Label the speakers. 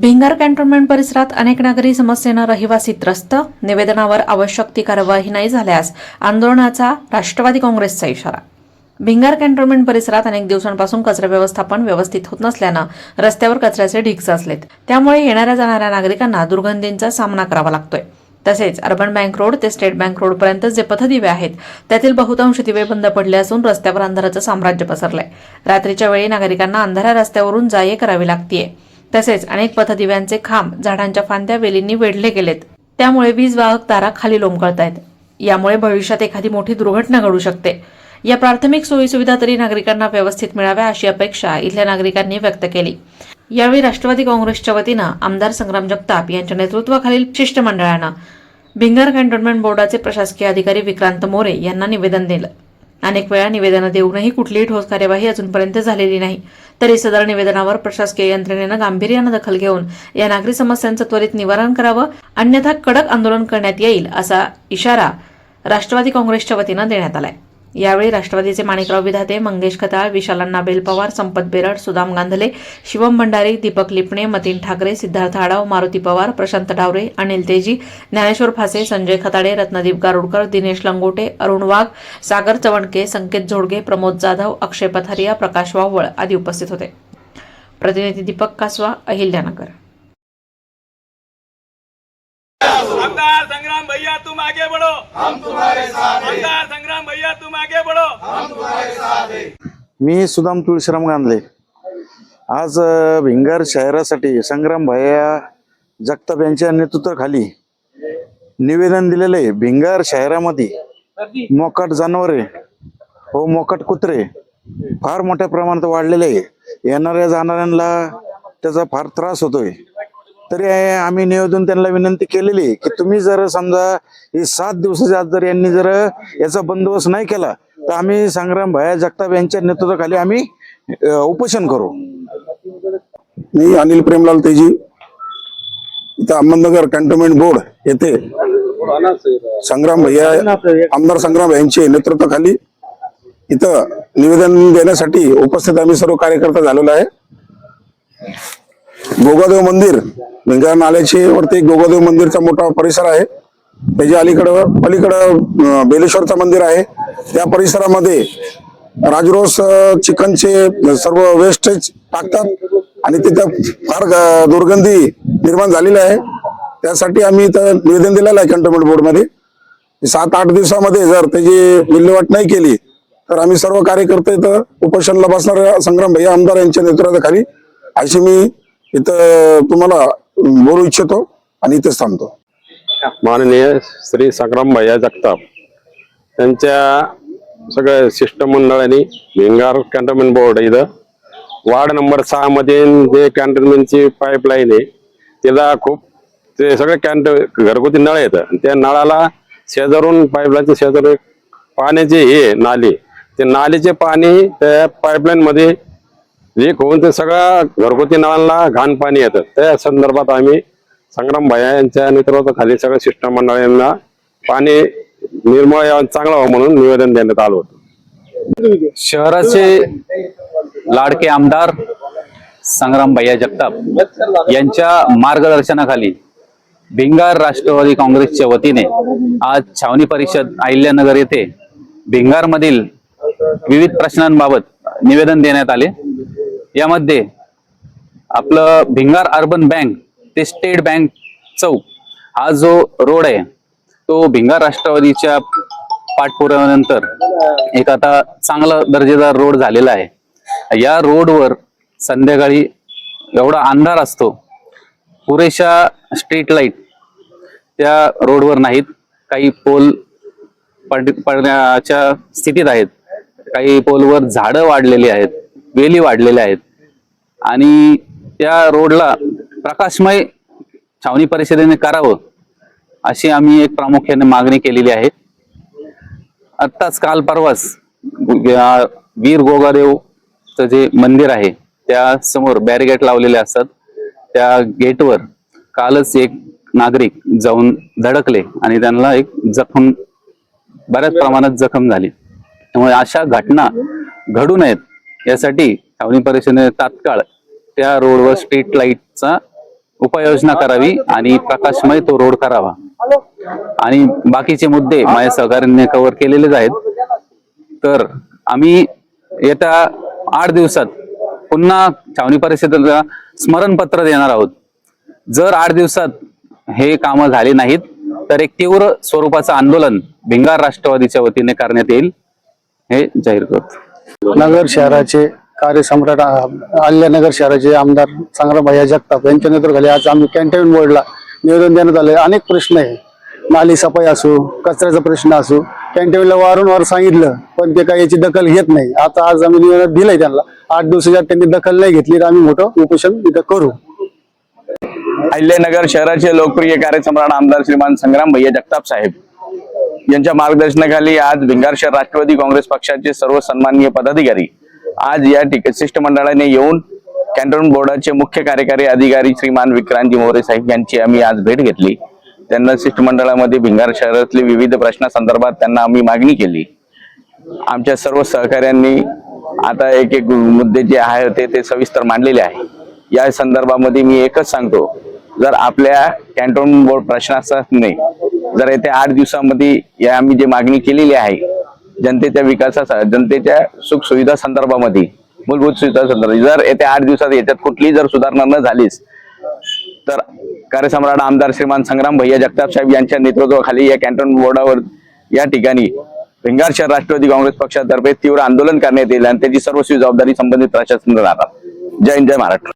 Speaker 1: Bhingar cantonment परिसरात अनेक नागरी समस्येनं रहिवासी त्रस्त. निवेदनावर आवश्यक ती कारवाई नाही झाल्यास आंदोलनाचा राष्ट्रवादी काँग्रेसचा इशारा. भिंगार कॅन्टोन्मेंट परिसरात अनेक दिवसांपासून कचरा व्यवस्थापन व्यवस्थित होत नसल्यानं रस्त्यावर कचऱ्याचे ढीग साचलेत त्यामुळे येणाऱ्या जाणाऱ्या नागरिकांना दुर्गंधींचा सामना करावा लागतोय. तसेच अर्बन बँक रोड ते स्टेट बँक रोडपर्यंत जे पथदिवे आहेत त्यातील बहुतांश दिवे बंद पडले असून रस्त्यावर अंधाराचं साम्राज्य पसरलंय. रात्रीच्या वेळी नागरिकांना अंधाऱ्या रस्त्यावरून जा ये करावी लागतीये. तसेच अनेक पथदिव्यांचे खांब झाडांच्या फांद्या वेलींनी वेढले गेलेत. त्यामुळे वीज वाहक तारा खाली लोंबकळतायत यामुळे भविष्यात एखादी मोठी दुर्घटना घडू शकते. या प्राथमिक सोयीसुविधा तरी नागरिकांना व्यवस्थित मिळाव्या अशी अपेक्षा इथल्या नागरिकांनी व्यक्त केली. यावेळी राष्ट्रवादी काँग्रेसच्या वतीनं आमदार संग्राम जगताप यांच्या नेतृत्वाखालील शिष्टमंडळानं भिंगार कॅन्टोन्मेंट बोर्डाचे प्रशासकीय अधिकारी विक्रांत मोरे यांना निवेदन दिलं. अनेक वेळा निवेदनं देऊनही कुठलीही ठोस कार्यवाही अजूनपर्यंत झालेली नाही. तरी सदर निवेदनावर प्रशासकीय यंत्रणेनं गांभीर्यानं दखल घेऊन या नागरी समस्यांचं त्वरित निवारण करावं अन्यथा कडक आंदोलन करण्यात येईल असा इशारा राष्ट्रवादी काँग्रेसच्या वतीनं देण्यात आलाय. यावेळी राष्ट्रवादीचे माणिकराव विधाते मंगेश खताळ विशालांना बेलपवार संपत बेरड सुदाम गांधले शिवम भंडारी दीपक लिपणे मतीन ठाकरे सिद्धार्थ आडाव मारुती पवार प्रशांत डावरे अनिल तेजी ज्ञानेश्वर फासे संजय खताडे रत्नदीप गारुडकर दिनेश लंगोटे अरुण वाघ सागर चवणके संकेत झोडगे प्रमोद जाधव अक्षय पथारिया प्रकाश वावळ आदी उपस्थित होते. प्रतिनिधी दीपक कासवा अहिल्यानगर.
Speaker 2: आमदार संग्राम भैया तुम आगे बढ़ो। हम तुम्हारे साथ आमदार संग्राम भैया तुम आगे बढ़ो।
Speaker 3: मी सुदाम तुळशीराम गांधले आज भिंगार शहरासाठी संग्राम भैया जगताप यांच्या नेतृत्वाखाली निवेदन दिलेलं आहे. भिंगार शहरामध्ये मोकाट जनावरे व मोकाट कुत्रे फार मोठ्या प्रमाणात वाढलेले आहे. येणाऱ्या जाणाऱ्यांना त्याचा फार त्रास होतोय. तरी आम्ही निवेदन त्यांना विनंती केलेली आहे की तुम्ही जर समजा हे सात दिवसाच्या आत जर यांनी जर याचा बंदोबस्त नाही केला तर आम्ही संग्राम भया जगताप यांच्या नेतृत्वाखाली आम्ही उपोषण करू.
Speaker 4: मी अनिल प्रेमलाल तेजी इथं अहमदनगर कॅन्टोन्मेंट बोर्ड येथे संग्राम भैया आमदार संग्राम यांचे नेतृत्वाखाली इथं निवेदन देण्यासाठी उपस्थित आम्ही सर्व कार्यकर्ता झालेलो आहे. गोगादेव मंदिर भिंगार नाल्याचे वरती गोगादेव मंदिरचा मोठा परिसर आहे. त्याच्या अलीकडं पलीकडं बेलेश्वरचं मंदिर आहे. त्या परिसरामध्ये राजरोस चिकनचे सर्व वेस्टेज टाकतात आणि तिथं फार दुर्गंधी निर्माण झालेली आहे. त्यासाठी आम्ही इथं निवेदन दिलेलं आहे कंटोन्मेंट बोर्डमध्ये सात आठ दिवसामध्ये जर त्याची विल्हेवाट नाही केली तर आम्ही सर्व कार्यकर्ते इथं उपोषणला बसणाऱ्या संग्राम भैया आमदार यांच्या नेतृत्वाखाली. अशी मी इथं तुम्हाला बोलू इच्छितो आणि इथेच थांबतो.
Speaker 5: माननीय श्री संग्राम भैया जगताप. त्यांच्या सगळ्या शिष्टमंडळाने भिंगार कॅन्टोन्मेंट बोर्ड इथं वार्ड नंबर सहा मध्ये जे कॅन्टोन्मेंटची पाईपलाईन आहे तिला खूप ते सगळे कॅन्ट घरगुती नळ येतं आणि त्या नळाला शेजारून पाईपलाईनचे शेजारून पाण्याचे हे नाली ते नालीचे पाणी त्या पाईपलाईनमध्ये लीक होऊन ते सगळ्या घरगुती नळांना घाण पाणी येतं. त्या संदर्भात आम्ही संग्राम भैया यांच्या नेतृत्वाखाली सगळ्या शिष्टमंडळांना पाणी निर्मळ यावं चांगलं व्हावं म्हणून निवेदन देण्यात आलं होतं.
Speaker 6: शहराचे लाडके आमदार संग्राम भैया जगताप यांच्या मार्गदर्शनाखाली भिंगार राष्ट्रवादी काँग्रेसच्या वतीने आज छावणी परिषद अहिल्यानगर येथे भिंगारमधील विविध प्रश्नांबाबत निवेदन देण्यात आले. यामध्ये आपलं भिंगार अर्बन बँक ते स्टेट बँक चौक हा जो रोड आहे तो भिंगार राष्ट्रवादीच्या पाठपुराव्यानंतर एक आता चांगला दर्जेदार रोड झालेला आहे. या रोडवर संध्याकाळी एवढा अंधार असतो पुरेशा स्ट्रीट लाइट त्या रोडवर नाहीत. काही पोल पड पडण्याच्या स्थितीत आहेत. काही पोलवर झाडं वाढलेली आहेत वेली वाढलेल्या आहेत. आणि त्या रोडला प्रकाशमय छावणी परिषदेने करावं अशी आम्ही एक प्रामुख्याने मागणी केलेली आहे. आत्ताच काल परवाच वीर गोगादेवचं जे मंदिर आहे त्या समोर बॅरिगेट लावलेले असतात. त्या गेटवर कालच एक नागरिक जाऊन धडकले आणि त्यांना एक जखम बऱ्याच प्रमाणात जखम झाली. त्यामुळे अशा घटना घडू नयेत यासाठी छावणी परिषदेने तात्काळ त्या रोडवर स्ट्रीट लाईटचा उपाययोजना करावी आणि प्रकाशमय तो रोड करावा. आणि बाकीचे मुद्दे माझ्या सहकार्याने कव्हर केलेलेच आहेत. तर आम्ही येत्या आठ दिवसात पुन्हा छावणी परिषदेला स्मरणपत्र देणार आहोत. जर आठ दिवसात हे कामं झाले नाहीत तर एक तीव्र स्वरूपाचं आंदोलन भिंगार राष्ट्रवादीच्या वतीने करण्यात येईल. हे जाहीर करतो.
Speaker 7: नगर शहराचे कार्यसम्राट अल्यानगर शहराचे आमदार संग्रामभैया जगताप यांच्या नेतृत्वाखाली आज आम्ही कॅन्टोन्मेंट बोर्डला निवेदन देण्यात आले अनेक प्रश्न आहे. नाली सफाई असो कचऱ्याचा प्रश्न असो कॅन्टोन्मेंटला वारंवार सांगितलं पण ते काही याची दखल घेत नाही. आता आज आम्ही निवेदन दिलंय त्यांना. आठ दिवसाच्या त्यांनी दखल नाही घेतली तर आम्ही मोठं उपोषण इथं करू.
Speaker 2: अहिल्यानगर शहराचे लोकप्रिय कार्यसम्राट आमदार श्रीमान संग्राम भैया जगताप साहेब यांच्या मार्गदर्शनाखाली आज भिंगार शहर राष्ट्रवादी काँग्रेस पक्षाचे सर्व सन्माननीय पदाधिकारी आज या ठिक शिष्टमंडळाने येऊन कॅन्टोन्मेंट बोर्डाचे मुख्य कार्यकारी अधिकारी श्रीमान विक्रांतजी मोरे साहेब यांची आम्ही आज भेट घेतली. त्यांना शिष्टमंडळामध्ये भिंगार शहरातले विविध प्रश्नासंदर्भात त्यांना आम्ही मागणी केली. आमच्या सर्व सहकाऱ्यांनी आता एक एक मुद्दे जे आहे होते ते सविस्तर मांडलेले आहे. या संदर्भामध्ये मी एकच सांगतो. जर आपल्या कॅन्टोन्मेंट बोर्ड प्रशासनाने जर येत्या आठ दिवसामध्ये या आम्ही जे मागणी केलेली आहे जनतेच्या विकासा जनतेच्या सुख सुविधा संदर्भामध्ये मूलभूत सुविधा संदर्भात जर येत्या आठ दिवसात याच्यात कुठलीही जर सुधारणा न झालीच तर कार्यसम्राट आमदार श्रीमान संग्राम भैया जगताप साहेब यांच्या नेतृत्वाखाली या कॅन्टोन्मेंट बोर्डावर या ठिकाणी भिंगार शहर राष्ट्रवादी काँग्रेस पक्षातर्फे तीव्र आंदोलन करण्यात येईल आणि त्याची सर्वस्वी जबाबदारी संबंधित प्रशासन राहतात जय हिंद जय महाराष्ट्र.